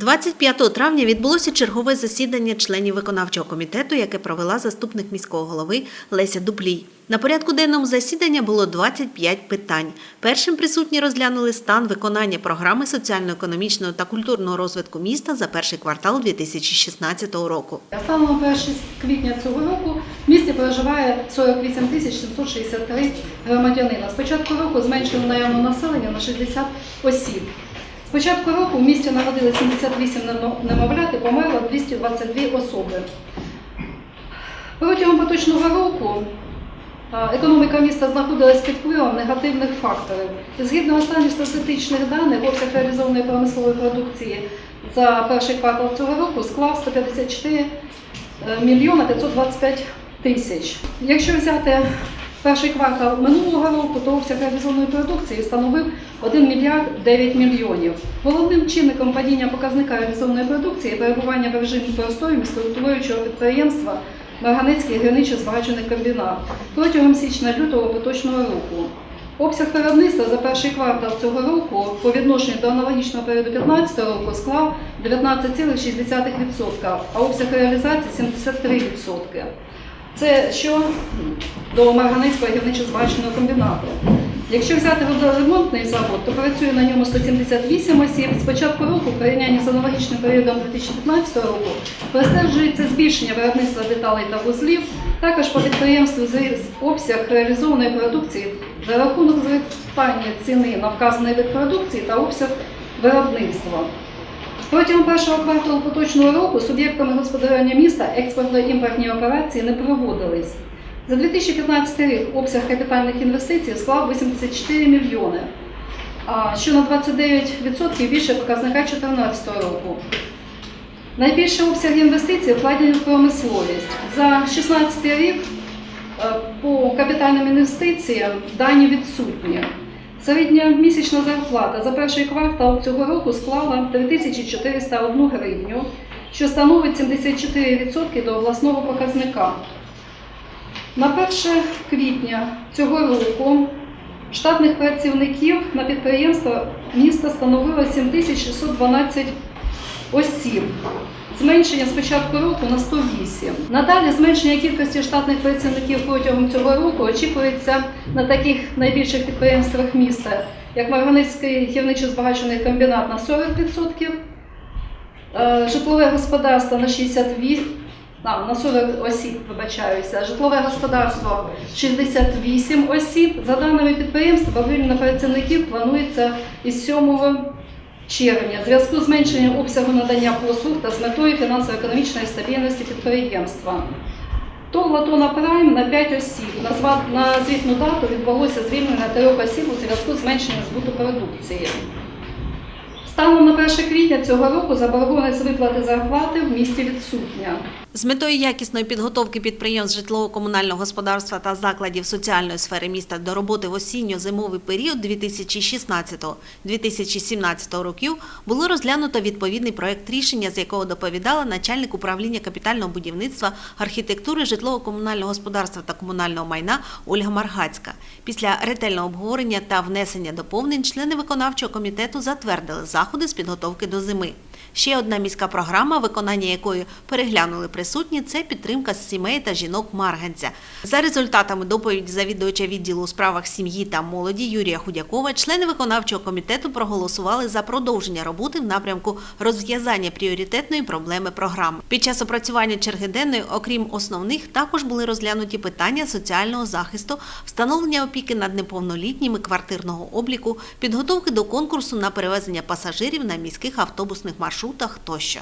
25 травня відбулося чергове засідання членів виконавчого комітету, яке провела заступник міського голови Леся Дуплій. На порядку денному засідання було 25 питань. Першим присутні розглянули стан виконання програми соціально-економічного та культурного розвитку міста за перший квартал 2016 року. Станом на 1 квітня цього року в місті проживає 48 тисяч 763 громадянина. З початку року зменшено наявне населення на 60 осіб. З початку року в місті народили 78 немовлят і померло 222 особи. Протягом поточного року економіка міста знаходилась під впливом негативних факторів. Згідно останніх статистичних даних, обсяг реалізованої промислової продукції за перший квартал цього року склав 154 е, мільйона 525 тисяч. Якщо взяти перший квартал минулого року, то обсяг реалізованої продукції становив 1 мільярд 9 мільйонів. Головним чинником падіння показника реалізованої продукції перебування в режимі простою міськоготовуючого підприємства Марганецький гірничо збагачений комбінат протягом січня-лютого поточного року. Обсяг виробництва за перший квартал цього року по відношенню до аналогічного періоду 2015 року склав 19,6%, а обсяг реалізації 73%. Це що до Марганецького гірничо-збагаченого комбінату. Якщо взяти водоремонтний завод, то працює на ньому 178 осіб. З початку року, в порівнянні з аналогічним періодом 2015 року, простежується збільшення виробництва деталей та вузлів. Також по підприємству зріс обсяг реалізованої продукції за рахунок зростання ціни на вказаний вид продукції та обсяг виробництва. Протягом першого кварталу поточного року суб'єктами господарювання міста експортно-імпортні операції не проводились. За 2015 рік обсяг капітальних інвестицій склав 84 мільйони, що на 29% більше показника 2014 року. Найбільший обсяг інвестицій вкладені в промисловість. За 2016 рік е, по капітальним інвестиціям дані відсутні. Середня місячна зарплата за перший квартал цього року склала 3401 гривню, що становить 74% до обласного показника. На 1 квітня цього року штатних працівників на підприємства міста становило 7612 осіб. Зменшення з початку року на 108. Надалі зменшення кількості штатних працівників протягом цього року очікується на таких найбільших підприємствах міста, як Марганецький гірничо-збагачений комбінат на 40%, е, житлове господарство на 68%, а, на 40 осіб, вибачаюся, житлове господарство 68 осіб. За даними підприємства, бавильня працівників планується із 7 червня в зв'язку з зменшенням обсягу надання послуг та з метою фінансово-економічної стабільності підприємства. ТОВ Латона Прайм на 5 осіб. На, звітну дату відбулося звільнення трьох осіб у зв'язку з зменшенням збуту продукції. Станом на 1 квітня цього року заборгованість виплати зарплати в місті відсутня. З метою якісної підготовки підприємств житлово-комунального господарства та закладів соціальної сфери міста до роботи в осінньо-зимовий період 2016-2017 років було розглянуто відповідний проект рішення, з якого доповідала начальник управління капітального будівництва, архітектури, житлово-комунального господарства та комунального майна Ольга Маргацька. Після ретельного обговорення та внесення доповнень члени виконавчого комітету затвердили заходи з підготовки до зими. Ще одна міська програма, виконання якої переглянули присутні, це підтримка сімей та жінок Марганця. За результатами доповіді завідувача відділу у справах сім'ї та молоді Юрія Худякова, члени виконавчого комітету проголосували за продовження роботи в напрямку розв'язання пріоритетної проблеми програми. Під час опрацювання черги денної, окрім основних, також були розглянуті питання соціального захисту, встановлення опіки над неповнолітніми квартирного обліку, підготовки до конкурсу на перевезення пасажирів на міських автобусних маршрутах тощо.